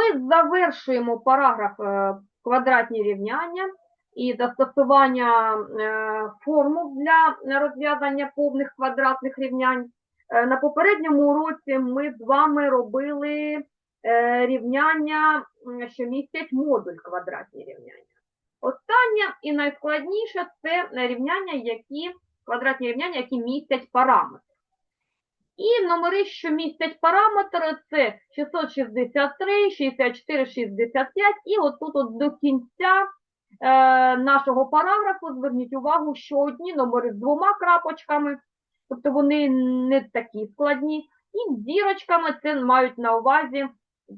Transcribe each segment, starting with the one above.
Ми завершуємо параграф е, квадратні рівняння і застосування е, формул для розв'язання повних квадратних рівнянь. Е, На попередньому уроці ми з вами робили рівняння, що містять модуль квадратні рівняння. Останнє і найскладніше це рівняння, які квадратні рівняння, які містять параметри. І номери, що містять параметри, це 663, 64, 65. І отут от до кінця е, нашого параграфу зверніть увагу, що одні номери з двома крапочками, тобто вони не такі складні, і зірочками це мають на увазі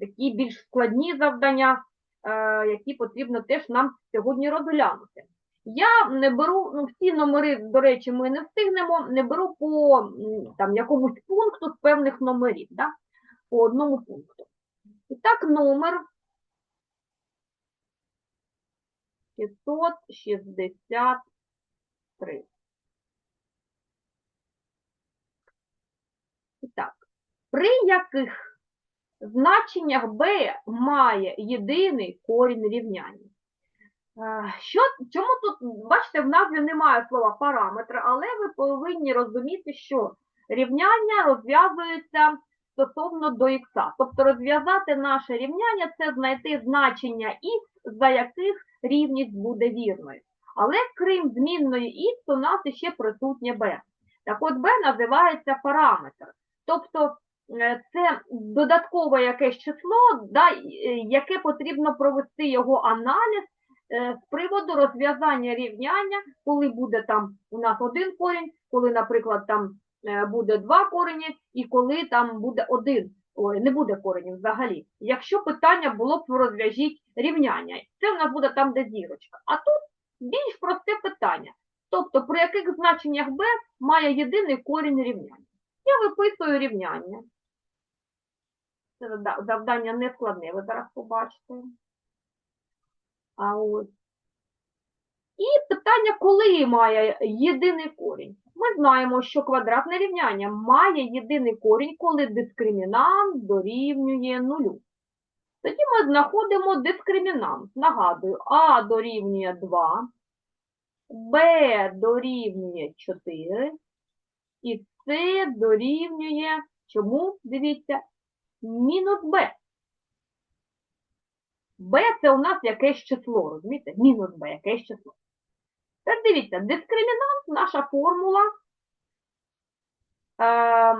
такі більш складні завдання, е, які потрібно теж нам сьогодні розглянути. Я не беру, ну всі номери, до речі, ми не встигнемо, не беру по там, якомусь пункту з певних номерів, да? по одному пункту. І так, номер 663. І так, при яких значеннях b має єдиний корінь рівняння? Е, Що, чому тут, бачите, в назві немає слова параметри, але ви повинні розуміти, що рівняння розв'язуються стосовно до х. Тобто розв'язати наше рівняння це знайти значення х, за яких рівність буде вірною. Але крім змінної х, у нас ще присутнє b. Так от b називається параметр. Тобто е, це додаткове якесь число, да, е, яке потрібно провести його аналіз з приводу розв'язання рівняння, коли буде там у нас один корінь, коли, наприклад, там е, буде два корені, і коли там буде один, ой, не буде коренів взагалі. Якщо питання було б розв'яжіть рівняння, це в нас буде там, де зірочка. А тут більш просте питання. Тобто, при яких значеннях b має єдиний корінь рівняння. Я виписую рівняння. Це завдання не складне, ви зараз побачите. А ось. І питання, коли має єдиний корінь. Ми знаємо, що квадратне рівняння має єдиний корінь, коли дискримінант дорівнює нулю. Тоді ми знаходимо дискримінант. Нагадую, А дорівнює 2, Б дорівнює 4, і С дорівнює, чому, дивіться, мінус Б. Б це у нас якесь число, розумієте? Мінус Б, якесь число. Так дивіться, дискримінант, наша формула. Е,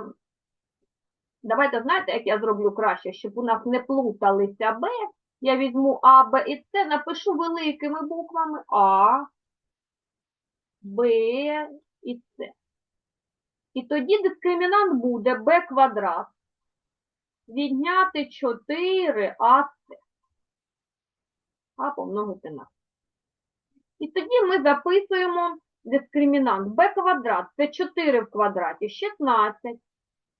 давайте, знаєте, як я зроблю краще, щоб у нас не плуталися Б. Я візьму А, Б і С, напишу великими буквами А, Б і С. І тоді дискримінант буде b квадрат. Відняти 4ac. А помножити на. І тоді ми записуємо дискримінант b квадрат. Це 4 в квадраті, 16.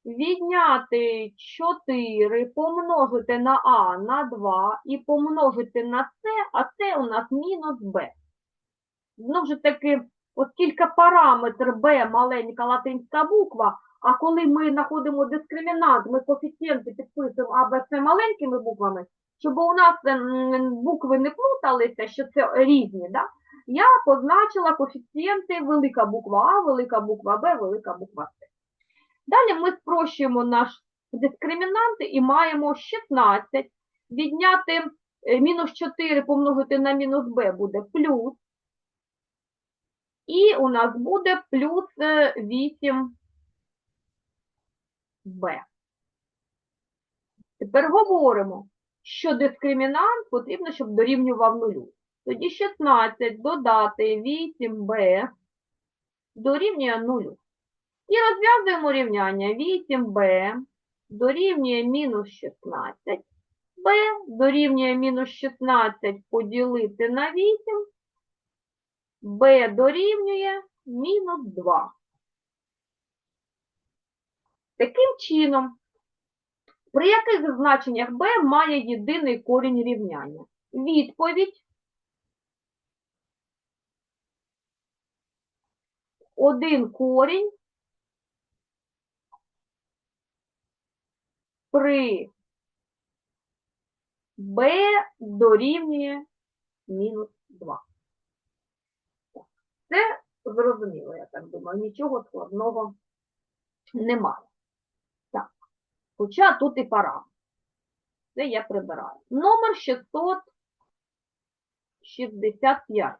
Відняти 4, помножити на а на 2 і помножити на c, а це у нас мінус b. Знову ж таки, оскільки параметр b маленька латинська буква, а коли ми знаходимо дискримінант, ми коефіцієнти підписуємо А, Б, С маленькими буквами, щоб у нас ем, букви не плуталися, що це різні, да? я позначила коефіцієнти велика буква А, велика буква Б, велика буква С. Далі ми спрощуємо наш дискримінант і маємо 16. Відняти е, мінус 4 помножити на мінус b буде плюс. І у нас буде плюс 8b. Тепер говоримо, що дискримінант потрібно, щоб дорівнював нулю. Тоді 16 додати 8b дорівнює нулю. І розв'язуємо рівняння 8b дорівнює мінус 16. b дорівнює мінус 16 поділити на 8. b дорівнює мінус 2. Таким чином, при яких значеннях b має єдиний корінь рівняння? Відповідь один корінь при b дорівнює мінус 2. Це зрозуміло, я так думаю, нічого складного немає. Хоча тут і пара. Це я прибираю. Номер 665.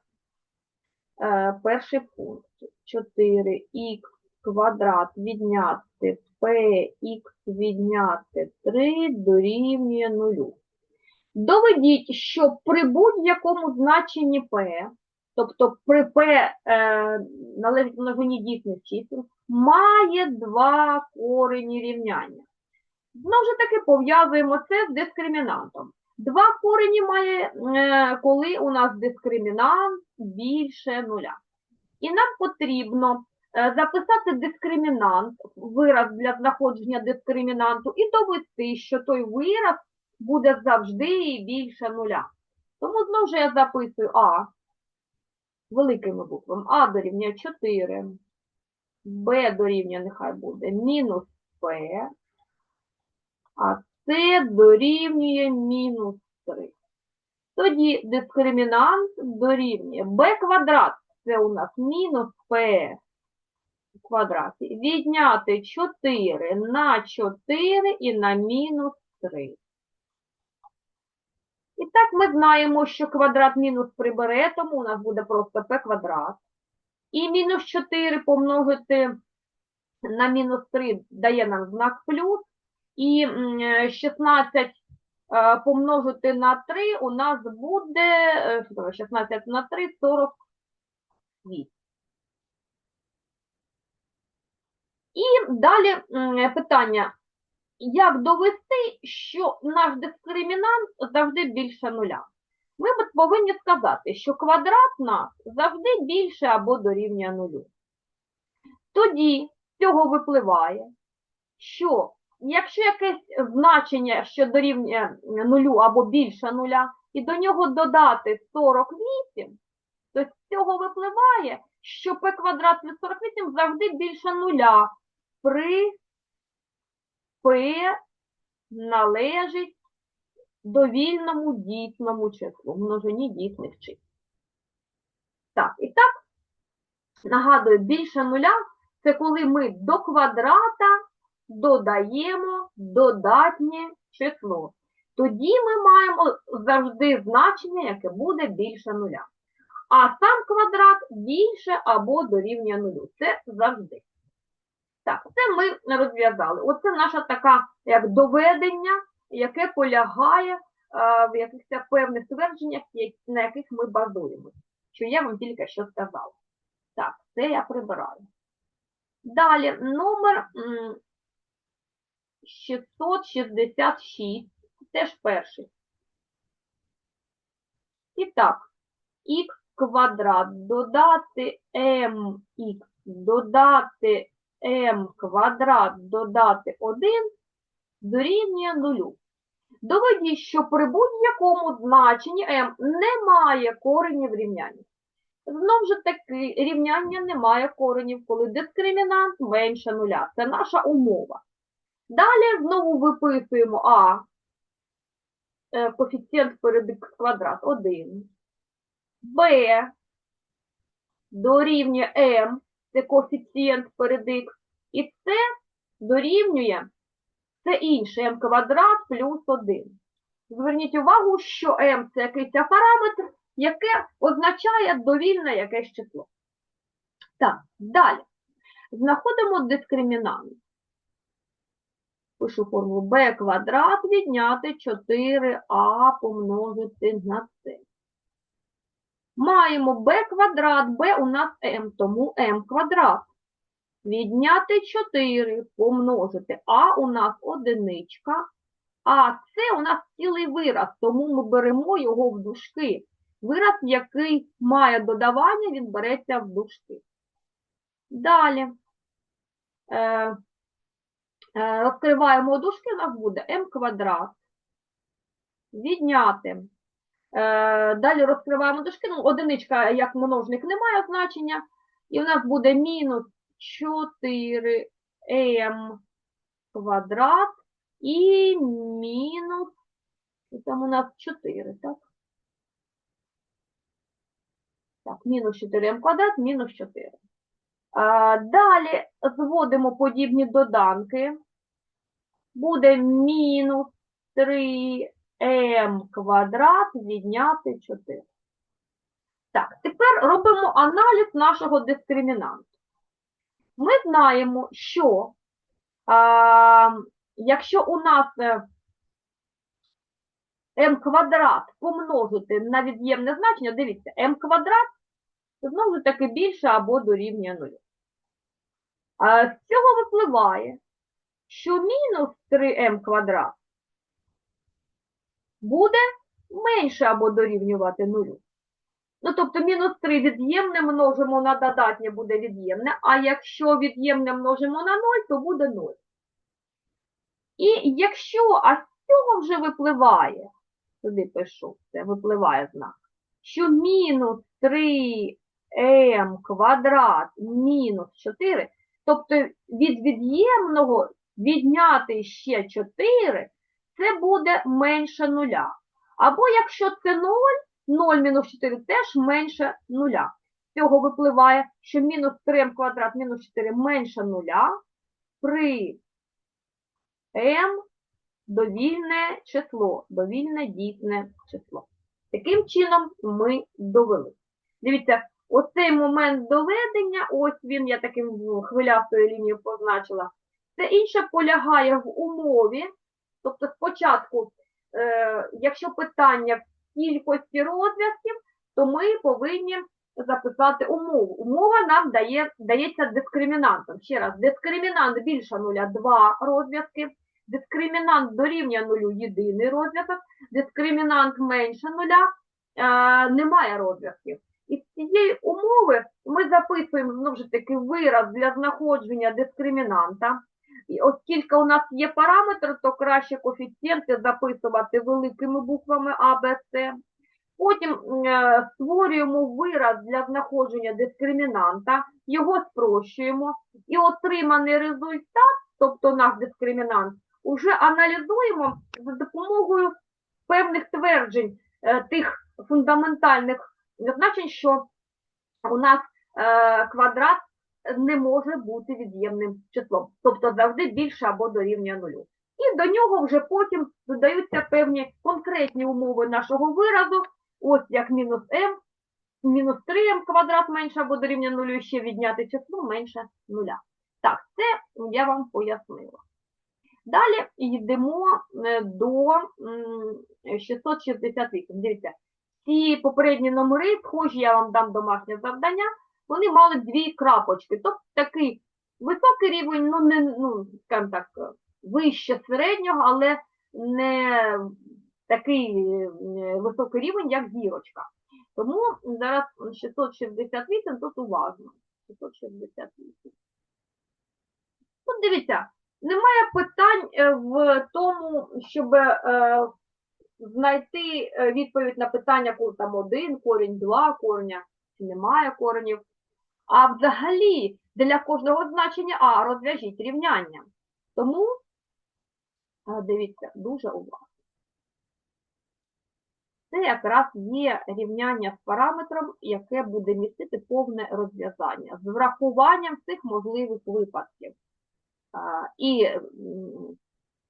Е, перший пункт. 4х квадрат відняти px відняти 3 дорівнює 0. Доведіть, що при будь-якому значенні p, тобто при p е, належить множині дійсних має два корені рівняння. Знову ж таки пов'язуємо це з дискримінантом. Два корені має, е, коли у нас дискримінант більше нуля. І нам потрібно е, записати дискримінант, вираз для знаходження дискримінанту, і довести, що той вираз буде завжди більше нуля. Тому знову ж я записую А великими буквами. А дорівнює 4, Б дорівнює, нехай буде, мінус П, а С дорівнює мінус 3. Тоді дискримінант дорівнює b квадрат, це у нас мінус p в квадраті, відняти 4 на 4 і на мінус 3. І так ми знаємо, що квадрат мінус прибере, тому у нас буде просто p квадрат. І мінус 4 помножити на мінус 3 дає нам знак плюс. І 16 е, помножити на 3 у нас буде е, що таке, 16 на 3 48. І далі питання, як довести, що наш дискримінант завжди більше нуля? Ми повинні сказати, що квадрат нас завжди більше або дорівнює нулю. Тоді з цього випливає, що якщо якесь значення, що дорівнює нулю або більше нуля, і до нього додати 48, то з цього випливає, що p квадрат плюс 48 завжди більше нуля при p належить довільному дійсному числу, множині дійсних чисел. Так, і так, нагадую, більше нуля це коли ми до квадрата додаємо додатнє число. Тоді ми маємо завжди значення, яке буде більше нуля. А сам квадрат більше або дорівнює нулю. Це завжди. Так, це ми розв'язали. Оце наша така як доведення, яке полягає а, в якихось певних твердженнях, на яких ми базуємося. Що я вам тільки що сказала. Так, це я прибираю. Далі, номер 666, теж перший. І так, х квадрат додати mx, додати m квадрат додати 1 дорівнює 0. Доведіть, що при будь-якому значенні m немає коренів рівняння. Знову ж таки, рівняння немає коренів, коли дискримінант менше нуля. Це наша умова. Далі знову виписуємо А, е, коефіцієнт перед х квадрат 1, Б дорівнює М, це коефіцієнт перед х, і С дорівнює це інше М квадрат плюс 1. Зверніть увагу, що М це якийсь параметр, яке означає довільне якесь число. Так, далі. Знаходимо дискримінант. Пишу формулу b квадрат відняти 4а помножити на c. Маємо b квадрат, b у нас m, тому m квадрат. Відняти 4 помножити, а у нас одиничка, а це у нас цілий вираз, тому ми беремо його в дужки. Вираз, який має додавання, він береться в дужки. Далі. Е, розкриваємо дужки, у нас буде m квадрат. Відняти. Е, далі розкриваємо дужки, ну, одиничка, як множник, не має значення. І у нас буде мінус 4m квадрат і мінус І там у нас 4, так? Так, мінус 4m квадрат, мінус 4. Далі зводимо подібні доданки. Буде мінус 3m квадрат відняти 4. Так, тепер робимо аналіз нашого дискримінанту. Ми знаємо, що а, якщо у нас е, m квадрат помножити на від'ємне значення, дивіться, m квадрат знову таки більше або дорівнює нулю. А з цього випливає, що мінус 3m квадрат буде менше або дорівнювати нулю. Ну, тобто мінус 3 від'ємне множимо на додатнє буде від'ємне, а якщо від'ємне множимо на 0, то буде 0. І якщо, а з цього вже випливає, сюди пишу, це випливає знак, що мінус 3m квадрат мінус 4, тобто від від'ємного відняти ще 4, це буде менше нуля. Або якщо це 0, 0 мінус 4 теж менше нуля. З цього випливає, що мінус 3m квадрат мінус 4 менше нуля при m довільне число, довільне дійсне число. Таким чином ми довели. Дивіться, оцей момент доведення, ось він, я таким ну, хвилястою лінією позначила. Це інше полягає в умові. Тобто спочатку, е, якщо питання в кількості розв'язків, то ми повинні записати умову. Умова нам дає, дається дискримінантом. Ще раз, дискримінант більше нуля – 2 розв'язки, дискримінант дорівнює нулю – єдиний розв'язок, дискримінант менше нуля е, немає розв'язків. І з цієї умови ми записуємо, знову ж таки, вираз для знаходження дискримінанта. І оскільки у нас є параметр, то краще коефіцієнти записувати великими буквами А, Б, С. Потім е, створюємо вираз для знаходження дискримінанта, його спрощуємо і отриманий результат, тобто наш дискримінант, уже аналізуємо за допомогою певних тверджень е, тих фундаментальних значень, що у нас е, квадрат не може бути від'ємним числом, тобто завжди більше або дорівнює нулю. І до нього вже потім додаються певні конкретні умови нашого виразу, ось як мінус m, мінус 3m квадрат менше або дорівнює нулю, ще відняти число менше нуля. Так, це я вам пояснила. Далі йдемо е, до м, 668. Дивіться, ці попередні номери, схожі, я вам дам домашнє завдання, вони мали дві крапочки. Тобто такий високий рівень, ну, не, ну, скажімо так, вище середнього, але не такий е, високий рівень, як зірочка. Тому зараз 668, тут уважно. 668. Тут дивіться, немає питань е, в тому, щоб е, знайти е, відповідь на питання, коли там один, корінь, два кореня, чи немає коренів. А взагалі для кожного значення А розв'яжіть рівняння. Тому, е, дивіться, дуже уважно. Це якраз є рівняння з параметром, яке буде містити повне розв'язання з врахуванням всіх можливих випадків. І м,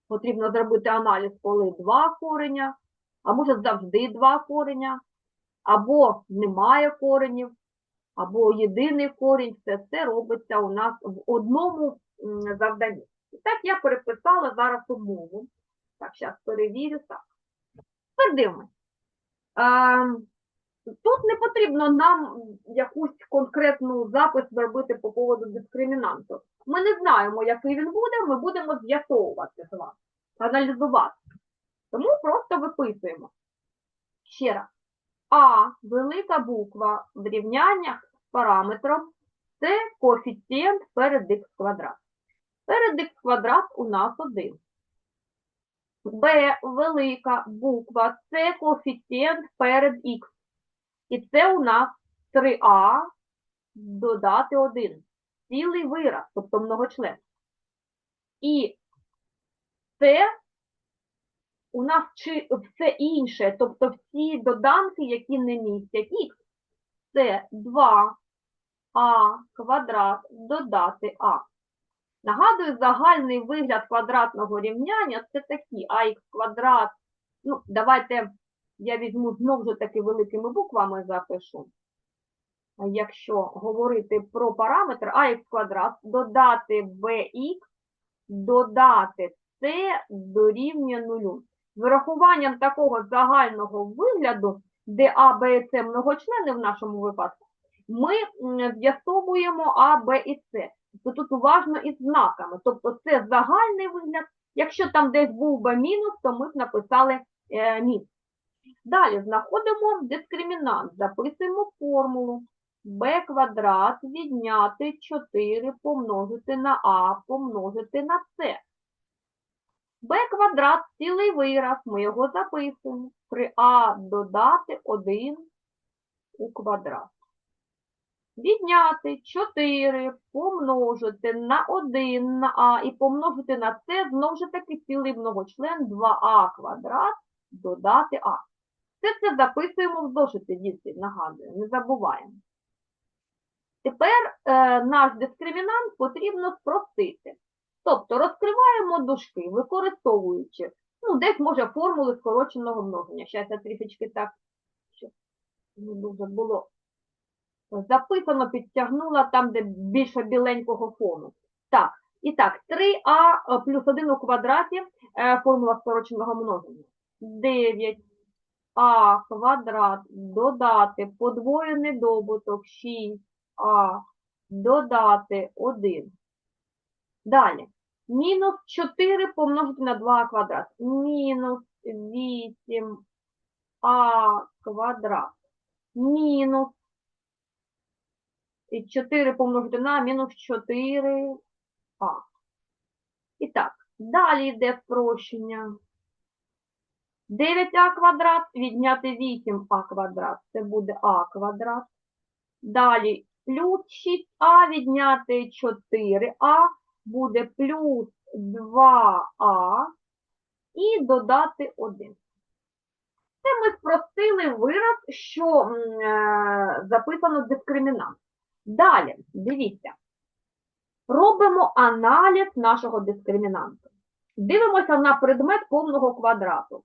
потрібно зробити аналіз, коли два кореня, а може завжди два кореня, або немає коренів, або єдиний корінь, все це робиться у нас в одному завданні. І так я переписала зараз умову. Так, зараз перевірю. Так. Ем, Тут не потрібно нам якусь конкретну запис зробити по поводу дискримінанту. Ми не знаємо, який він буде, ми будемо з'ясовувати з вами, аналізувати. Тому просто виписуємо. Ще раз. А, велика буква в рівняннях з параметром це коефіцієнт перед х квадрат. Перед х квадрат у нас 1. Б, велика буква, це коефіцієнт перед х. І це у нас 3а додати 1. Цілий вираз, тобто многочлен. І це у нас чи все інше, тобто всі доданки, які не містять х, це 2а квадрат додати а. Нагадую, загальний вигляд квадратного рівняння це такі ах квадрат. Ну, давайте я візьму знову ж таки великими буквами запишу. Якщо говорити про параметр ах квадрат, додати bx, додати c дорівнює нулю. З вирахуванням такого загального вигляду, де А, Б і С многочлени в нашому випадку, ми з'ясовуємо А, Б і С. То тут уважно із знаками. Тобто це загальний вигляд. Якщо там десь був би мінус, то ми б написали е, мінус. Далі знаходимо дискримінант, записуємо формулу. b квадрат відняти 4 помножити на а помножити на c. b квадрат цілий вираз, ми його записуємо. При а додати 1 у квадрат. Відняти 4 помножити на 1 на а і помножити на c, знову ж таки цілий многочлен 2а квадрат додати а. Це це записуємо в зошиті, діти, нагадую, не забуваємо. Тепер е, наш дискримінант потрібно спростити. Тобто розкриваємо дужки, використовуючи, ну, десь може формули скороченого множення. Зараз я трішечки так, щоб не дуже було записано, підтягнула там, де більше біленького фону. Так, і так, 3а плюс 1 у квадраті, е, формула скороченого множення. 9 а квадрат додати подвоєний добуток 6а додати 1. Далі. Мінус 4 помножити на 2 квадрат. Мінус 8а квадрат. Мінус. І 4 помножити на мінус 4а. І так, далі йде спрощення. 9а квадрат відняти 8а квадрат. Це буде а квадрат. Далі плюс 6а відняти 4а буде плюс 2а і додати 1. Це ми спростили вираз, що е, записано дискримінант. Далі, дивіться, робимо аналіз нашого дискримінанту. Дивимося на предмет повного квадрату.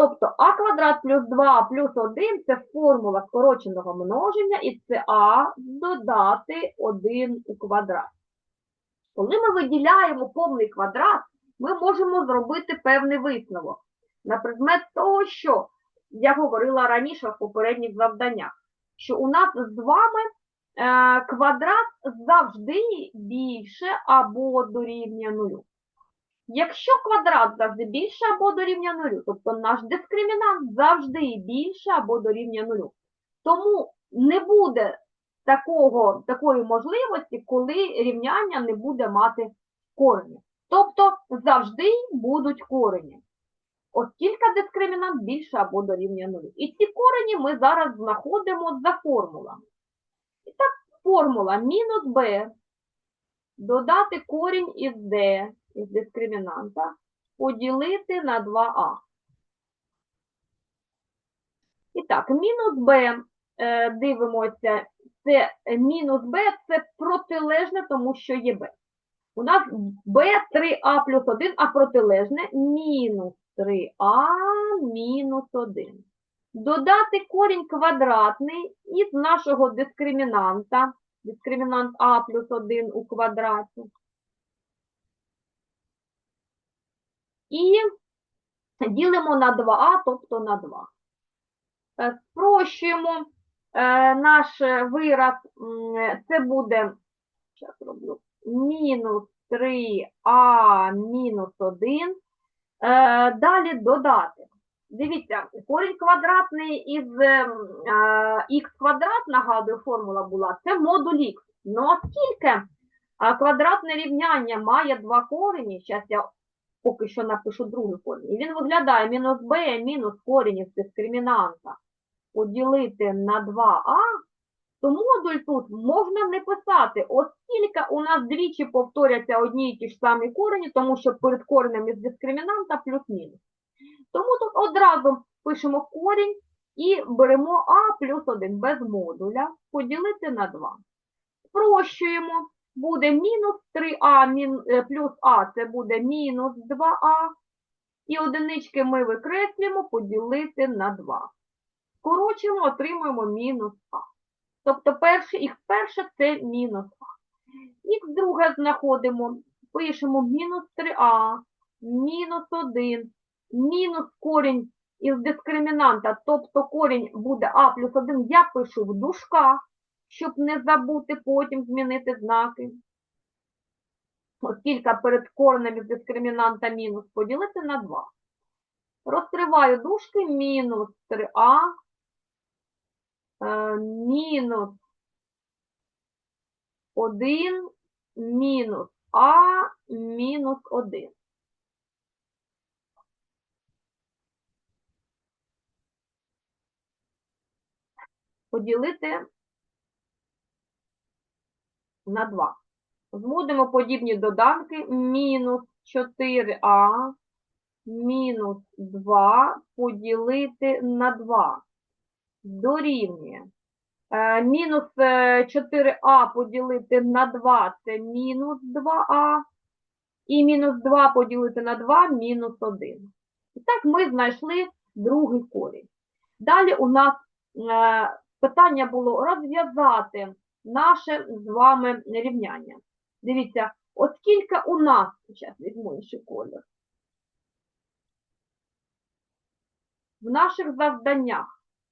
Тобто а квадрат плюс 2 плюс 1 – це формула скороченого множення, і це а додати 1 у квадрат. Коли ми виділяємо повний квадрат, ми можемо зробити певний висновок на предмет того, що я говорила раніше в попередніх завданнях, що у нас з вами е, квадрат завжди більше або дорівнює нулю. Якщо квадрат завжди більше або дорівнює нулю, тобто наш дискримінант завжди більше або дорівнює нулю. Тому не буде такого, такої можливості, коли рівняння не буде мати корені. Тобто завжди будуть корені. Оскільки дискримінант більше або дорівнює нулю. І ці корені ми зараз знаходимо за формулами. І так, формула мінус b додати корінь із d із дискримінанта поділити на 2а. І так, мінус b, е, дивимося, це е, мінус b це протилежне, тому що є b. У нас b 3а плюс 1, а протилежне мінус 3а мінус 1. Додати корінь квадратний із нашого дискримінанта, дискримінант а плюс 1 у квадраті. І ділимо на 2а, тобто на 2. Е, Спрощуємо е, наш вираз, це буде, роблю, мінус 3а мінус 1. Е, Далі додати. Дивіться, корінь квадратний із х квадрат, нагадую, формула була, це модуль х. Ну, оскільки квадратне рівняння має два корені, зараз я поки що напишу другий корінь, і він виглядає мінус b мінус корінь із дискримінанта поділити на 2а, то модуль тут можна не писати, оскільки у нас двічі повторяться одні і ті ж самі корені, тому що перед коренем із дискримінанта плюс-мінус. Тому тут одразу пишемо корінь і беремо а плюс 1 без модуля, поділити на 2. Спрощуємо, буде мінус 3а мін- е, плюс а, це буде мінус 2а. І одинички ми викреслюємо поділити на 2. Скорочуємо, отримуємо мінус а. Тобто перше, х перше це мінус а. Х друге знаходимо, пишемо мінус 3а, мінус 1, мінус корінь із дискримінанта, тобто корінь буде а плюс 1, я пишу в дужках, щоб не забути потім змінити знаки. Оскільки перед коренем дискримінанта мінус поділити на 2. Розкриваю дужки, мінус 3а, е, мінус 1, мінус а, мінус 1. Поділити на 2. Зводимо подібні доданки. Мінус 4а мінус 2 поділити на 2. Дорівнює. Е, Мінус е, 4а поділити на 2 це мінус 2а. І мінус 2 поділити на 2 мінус 1. І так ми знайшли другий корінь. Далі у нас е, питання було розв'язати наше з вами рівняння. Дивіться, оскільки у нас, зараз візьму інший колір, в наших завданнях,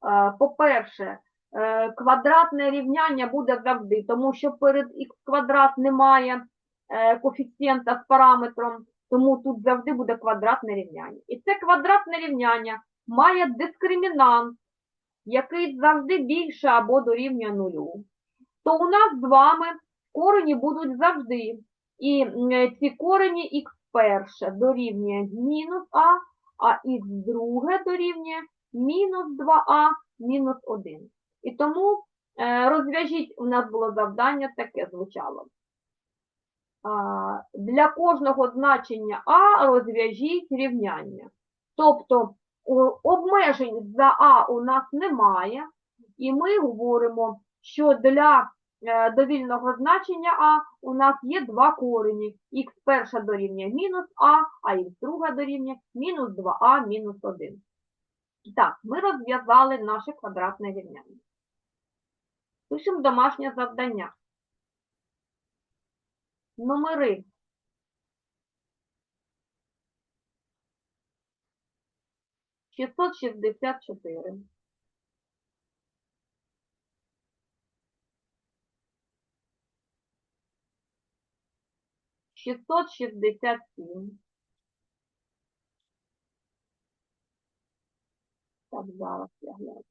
е, по-перше, е, квадратне рівняння буде завжди, тому що перед х квадрат немає е, коефіцієнта з параметром, тому тут завжди буде квадратне рівняння. І це квадратне рівняння має дискримінант, який завжди більше або дорівнює нулю. То у нас з вами корені будуть завжди. І ці корені х перше дорівнює мінус а, а х друге дорівнює мінус 2а мінус 1. І тому е, розв'яжіть, у нас було завдання таке звучало. Для кожного значення а розв'яжіть рівняння. Тобто обмежень за а у нас немає, і ми говоримо, що для довільного значення а у нас є два корені. х перша дорівнює мінус а, а х друга дорівнює мінус 2а мінус 1. Так, ми розв'язали наше квадратне рівняння. Пишемо домашнє завдання. Номери. Шістсот шістдесят чотири. Шістсот шістдесят сім. Так, зараз я гляну.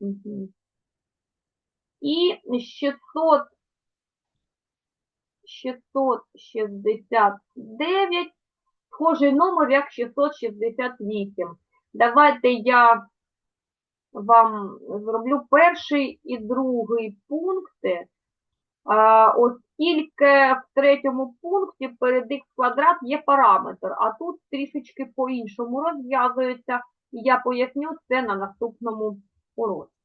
Мгм. І 600, 669, схожий номер як 668. Давайте я вам зроблю перший і другий пункти, а, оскільки в третьому пункті перед x квадрат є параметр, а тут трішечки по-іншому розв'язується, і я поясню це на наступному уроці.